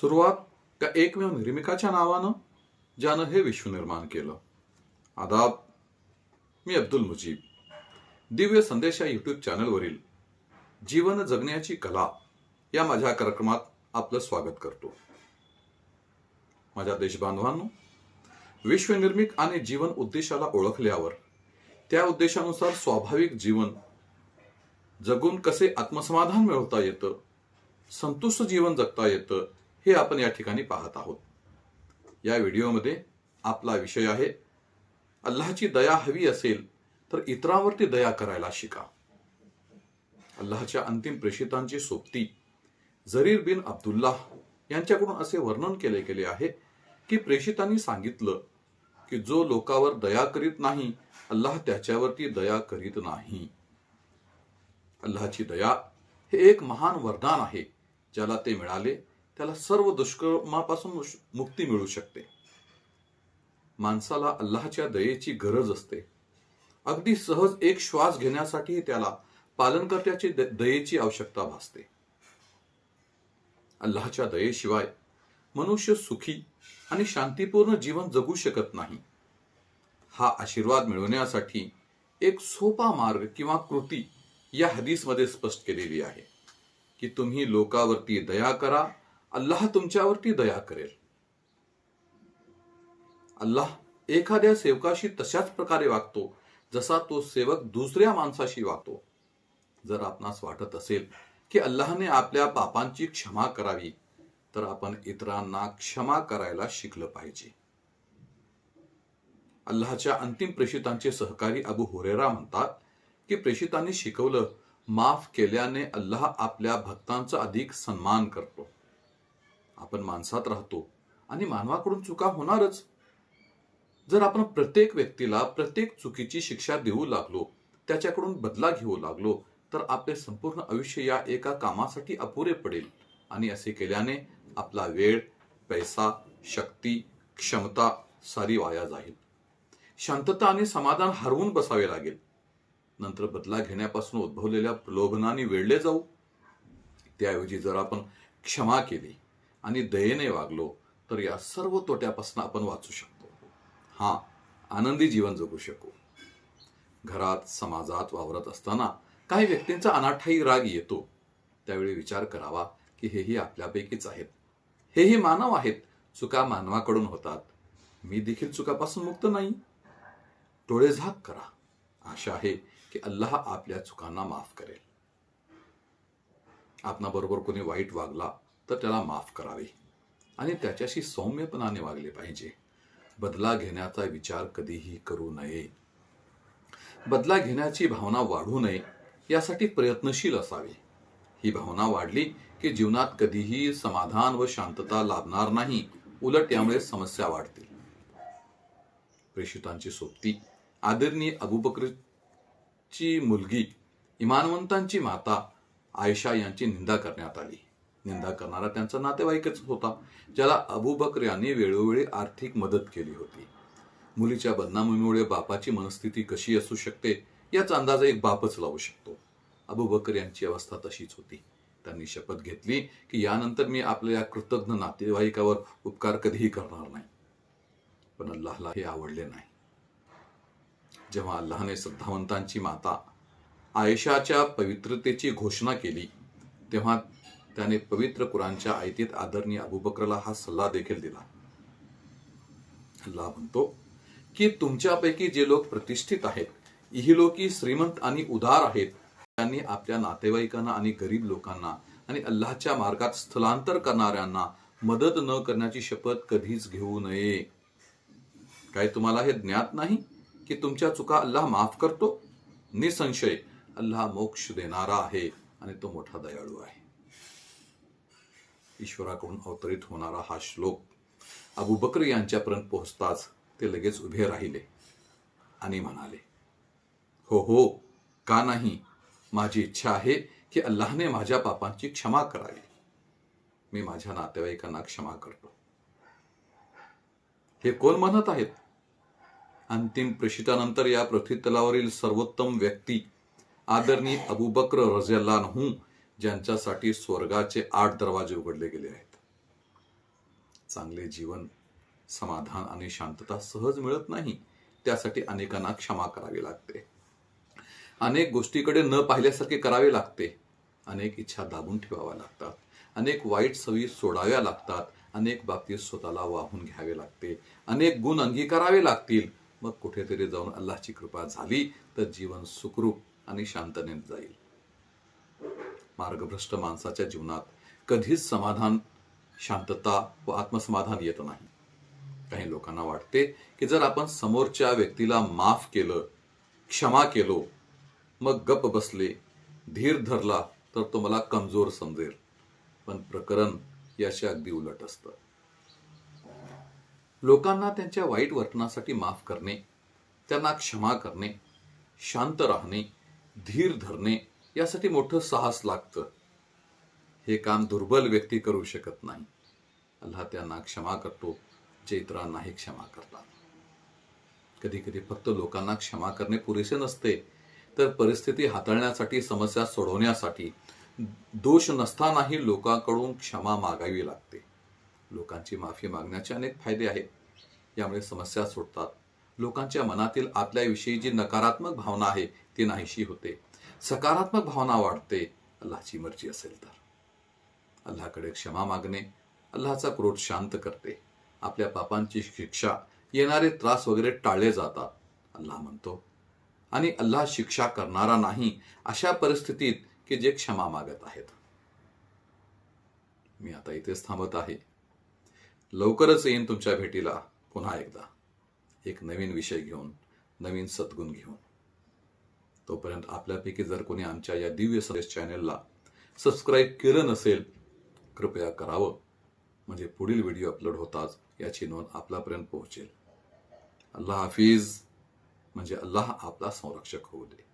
सुरुवात त्या एकमेव निर्मिकाच्या नावानं ज्यानं हे विश्व निर्माण केलं. आदाब मी अब्दुल मुजीब. दिव्य संदेश या युट्यूब चॅनलवरील जीवन जगण्याची कला या माझ्या कार्यक्रमात आपलं स्वागत करतो. माझ्या देशबांधवांनो विश्वनिर्मिक आणि जीवन उद्देशाला ओळखल्यावर त्या उद्देशानुसार स्वाभाविक जीवन जगून कसे आत्मसमाधान मिळवता येतं संतुष्ट जीवन जगता येतं हे आपण या ठिकाणी पाहत आहोत. या व्हिडिओमध्ये आपला विषय आहे अल्लाहची दया हवी असेल तर इतरांवरती दया करायला शिका. अल्लाहच्या अंतिम प्रेषितांची सोबती झरीर बिन अब्दुल्लाह यांच्याकडून असे वर्णन केले गेले आहे की प्रेषितांनी सांगितलं की जो लोकावर दया करीत नाही अल्लाह त्याच्यावरती दया करीत नाही. अल्लाहची दया हे एक महान वरदान आहे ज्याला ते मिळाले त्याला सर्व दुष्कर्मापासून मुक्ती मिळू शकते. माणसाला अल्लाहच्या दयेची गरज असते. अगदी सहज एक श्वास घेण्यासाठी त्याला पालनकर्त्याची दयेची आवश्यकता भासते. अल्लाहच्या दयेशिवाय मनुष्य सुखी आणि शांतीपूर्ण जीवन जगू शकत नाही. हा आशीर्वाद मिळवण्यासाठी एक सोपा मार्ग किंवा कृती या हदीसमध्ये स्पष्ट केलेली आहे की तुम्ही लोकावरती दया करा अल्लाह तुमच्यावरती दया करेल. अल्लाह एखाद्या सेवकाशी तशाच प्रकारे वागतो जसा तो सेवक दुसऱ्या माणसाशी वागतो. जर आपणास वाटत असेल की अल्लाहने आपल्या पापांची क्षमा करावी तर आपण इतरांना क्षमा करायला शिकलं पाहिजे. अल्लाहच्या अंतिम प्रेषितांचे सहकारी अबू हुरेरा म्हणतात की प्रेषितांनी शिकवलं माफ केल्याने अल्लाह आपल्या भक्तांचा अधिक सन्मान करतो. आपण माणसात राहतो आणि मानवाकडून चुका होणारच. जर आपण प्रत्येक व्यक्तीला प्रत्येक चुकीची शिक्षा देऊ लागलो त्याच्याकडून बदला घेऊ लागलो तर आपले संपूर्ण आयुष्य या एका कामासाठी अपुरे पडेल. आणि असे केल्याने आपला वेळ पैसा शक्ती क्षमता सारी वाया जाईल. शांतता आणि समाधान हरवून बसावे लागेल. नंतर बदला घेण्यापासून उद्भवलेल्या प्रलोभनाने वेळले जाऊ. त्याऐवजी जर आपण क्षमा केली आणि दयेने वागलो तर या सर्व तोट्यापासून आपण वाचू शकतो. हा आनंदी जीवन जगू शकू. घरात समाजात वावरत असताना काही व्यक्तींचा अनाठाई राग येतो. त्यावेळी विचार करावा की हेही आपल्यापैकीच आहेत. हेही मानव आहेत. चुका मानवाकडून होतात. मी देखील चुकापासून मुक्त नाही. डोळे झाक करा. आशा आहे की अल्लाह आपल्या चुकांना माफ करेल. आपणाबरोबर कोणी वाईट वागला तर त्याला माफ करावे. आणि त्याच्याशी सौम्यपणाने वागले पाहिजे. बदला घेण्याचा विचार कधीही करू नये. बदला घेण्याची भावना वाढू नये यासाठी प्रयत्नशील असावे. ही भावना वाढली की जीवनात कधीही समाधान व शांतता लाभणार नाही. उलट यामुळे समस्या वाढतील प्रेषितांची सोबती आदरणीय अबुबकरची मुलगी इमानवंतांची माता आयशा यांची निंदा करण्यात आली. निंदा करणारा त्यांचा नातेवाईकच होता ज्याला अबू बकर यांनी वेळोवेळी आर्थिक मदत केली होती. मुलीच्या बदनामीमुळे बापाची मनस्थिती कशी असू शकते याचा अंदाज एक बापच लावू शकतो. अबू बकर यांची अवस्था तशीच होती. त्यांनी शपथ घेतली की यानंतर मी आपल्या या कृतज्ञ नातेवाईकावर उपकार कधीही करणार नाही. पण अल्लाहला हे आवडले नाही. जेव्हा अल्लाहने श्रद्धावंतांची माता आयशाच्या पवित्रतेची घोषणा केली तेव्हा त्याने पवित्र कुराणच्या आयतीत आदरणीय अबुबक्रला हा सल्ला देखील दिला. अल्लाह म्हणतो की तुमच्यापैकी जे लोक प्रतिष्ठित आहेत इहिलोकी श्रीमंत आणि उदार आहेत त्यांनी आपल्या नातेवाईकांना आणि गरीब लोकांना आणि अल्लाहच्या मार्गात स्थलांतर करणाऱ्यांना मदत न करण्याची शपथ कधीच घेऊ नये. काय तुम्हाला हे ज्ञात नाही की तुमच्या चुका अल्लाह माफ करतो? निसंशय अल्लाह मोक्ष देणारा आहे आणि तो मोठा दयाळू आहे. ईश्वराकडून अवतरित होणारा हा श्लोक अबू बकर यांच्यापर्यंत पोहोचताच ते लगेच उभे राहिले आणि म्हणाले हो हो का नाही? माझी इच्छा आहे की अल्लाहने माझ्या पापांची क्षमा करावी. मी माझ्या नातेवाईकांना क्षमा करतो. हे कोण म्हणत आहेत? अंतिम प्रशितानंतर या पृथ्वीतलावरील सर्वोत्तम व्यक्ती आदरणीय अबुबक्र रजल्लानहू ज्यांच्यासाठी स्वर्गाचे आठ दरवाजे उघडले गेले आहेत. चांगले जीवन समाधान आणि शांतता सहज मिळत नाही त्यासाठी अनेकांना क्षमा करावी लागते. अनेक गोष्टीकडे न पाहिल्यासारखे करावे लागते. अनेक इच्छा दाबून ठेवाव्या लागतात. अनेक वाईट सवयी सोडाव्या लागतात. अनेक बाबतीत स्वतःला वाहून घ्यावे लागते. अनेक गुण अंगीकारावे लागतील. मग कुठेतरी जाऊन अल्लाची कृपा झाली तर जीवन सुखरूप आणि शांततेने जाईल. मार्गभ्रष्ट माणसाच्या जीवनात कधीच समाधान शांतता व आत्मसमाधान येत नाही. काही लोकांना वाटते की जर आपण समोरच्या व्यक्तीला माफ केलं क्षमा केलो मग गप बसले धीर धरला तर तो मला कमजोर समजेल. पण प्रकरण याचे अगदी उलट असतं. लोकांना त्यांच्या वाईट वर्तनासाठी माफ करणे त्यांना क्षमा करणे शांत राहणे धीर धरणे यासाठी मोठं साहस लागतं. हे काम दुर्बल व्यक्ती करू शकत नाही. अल्लाह त्यांना क्षमा करतो जे इतरांनाही क्षमा करतात. कधी कधी फक्त लोकांना क्षमा करणे पुरेसे नसते तर परिस्थिती हाताळण्यासाठी समस्या सोडवण्यासाठी दोष नसतानाही लोकांकडून क्षमा मागावी लागते. लोकांची माफी मागण्याचे अनेक फायदे आहेत. यामुळे समस्या सोडतात. लोकांच्या मनातील आपल्याविषयी जी नकारात्मक भावना आहे ती नाहीशी होते. सकारात्मक भावना वाढते अल्लाची मर्जी असेल तर. अल्लाकडे क्षमा मागणे अल्लाचा क्रोध शांत करते. आपल्या पापांची शिक्षा येणारे त्रास वगैरे टाळले जातात अल्लाह म्हणतो. आणि अल्लाह शिक्षा करणारा नाही अशा परिस्थितीत की जे क्षमा मागत आहेत. मी आता इथेच थांबत आहे. लवकरच येईन तुमच्या भेटीला पुन्हा एकदा. एक नवीन विषय घेऊन नवीन सद्गुण घेऊन. तोपर्यंत आपल्यापैकी जर कोणी आमच्या या दिव्य संदेश चॅनेलला सबस्क्राईब केलं नसेल कृपया करावं. म्हणजे पुढील व्हिडिओ अपलोड होताच याची नोंद आपल्यापर्यंत पोहोचेल. अल्लाह हाफिज. म्हणजे अल्लाह आपला संरक्षक होऊ दे.